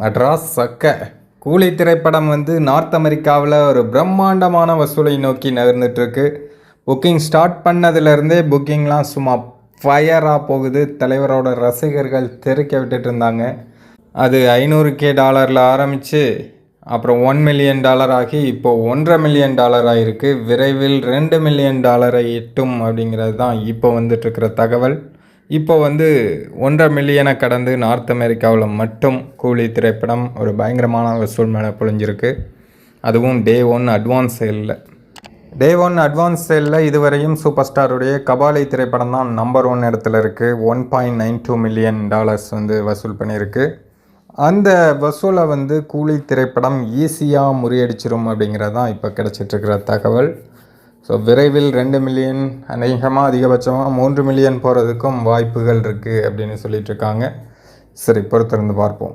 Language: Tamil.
மெட்ராஸ் சக்க. கூலி திரைப்படம் வந்து நார்த் அமெரிக்காவில் ஒரு பிரம்மாண்டமான வசூலை நோக்கி நகர்ந்துட்டுருக்கு. புக்கிங் ஸ்டார்ட் பண்ணதுலேருந்தே புக்கிங்லாம் சும்மா ஃபயராக போகுது. தலைவரோட ரசிகர்கள் தெறிக்க விட்டுட்டு இருந்தாங்க அது ஐநூறு கே டாலரில் ஆரம்பித்து அப்புறம் ஒன் மில்லியன் டாலர் ஆகி இப்போது ஒன்றரை மில்லியன் டாலர் ஆகிருக்கு விரைவில் ரெண்டு மில்லியன் டாலரை எட்டும் அப்படிங்கிறது தான் இப்போ வந்துட்டுருக்கிற தகவல். இப்போ வந்து ஒன்றரை மில்லியனை கடந்து நார்த் அமெரிக்காவில் மட்டும் கூலி திரைப்படம் ஒரு பயங்கரமான வசூல் மேலே பொழிஞ்சிருக்கு. அதுவும் டே ஒன் அட்வான்ஸ் சேலில் டே ஒன் அட்வான்ஸ் சேலில் இதுவரையும் சூப்பர் ஸ்டாருடைய கபாலி திரைப்படம் தான் நம்பர் ஒன் இடத்துல இருக்குது one point nine two million dollars வந்து வசூல் பண்ணியிருக்கு. அந்த வசூலை வந்து கூலி திரைப்படம் ஈஸியாக முறியடிச்சிரும் அப்படிங்கிறது தான் இப்போ கிடச்சிட்ருக்கிற தகவல். ஸோ விரைவில் ரெண்டு மில்லியன் அநேகமாக அதிகபட்சமாக மூன்று மில்லியன் போகிறதுக்கும் வாய்ப்புகள் இருக்குது அப்படின்னு சொல்லிட்டு இருக்காங்க. சரி பொறுத்திருந்து பார்ப்போம்.